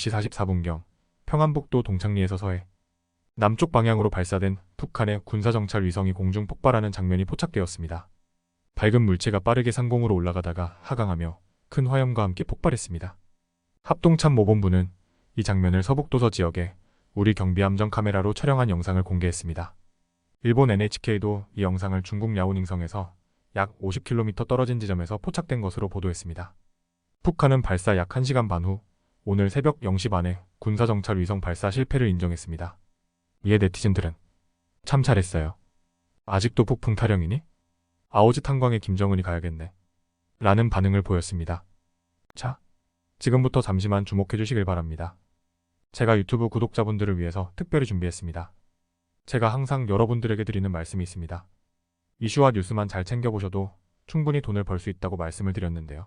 시 44분경 평안북도 동창리에서 서해 남쪽 방향으로 발사된 북한의 군사정찰 위성이 공중 폭발하는 장면이 포착되었습니다. 밝은 물체가 빠르게 상공으로 올라가다가 하강하며 큰 화염과 함께 폭발했습니다. 합동참 모본부는 이 장면을 서북도서 지역에 우리 경비함정 카메라로 촬영한 영상을 공개했습니다. 일본 NHK도 이 영상을 중국 야오닝성에서 약 50km 떨어진 지점에서 포착된 것으로 보도했습니다. 북한은 발사 약 1시간 반 후 오늘 새벽 0시 반에 군사정찰 위성 발사 실패를 인정했습니다. 이에 네티즌들은 참 잘했어요. 아직도 폭풍 타령이니? 아오즈 탄광에 김정은이 가야겠네. 라는 반응을 보였습니다. 자, 지금부터 잠시만 주목해 주시길 바랍니다. 제가 유튜브 구독자분들을 위해서 특별히 준비했습니다. 제가 항상 여러분들에게 드리는 말씀이 있습니다. 이슈와 뉴스만 잘 챙겨보셔도 충분히 돈을 벌 수 있다고 말씀을 드렸는데요.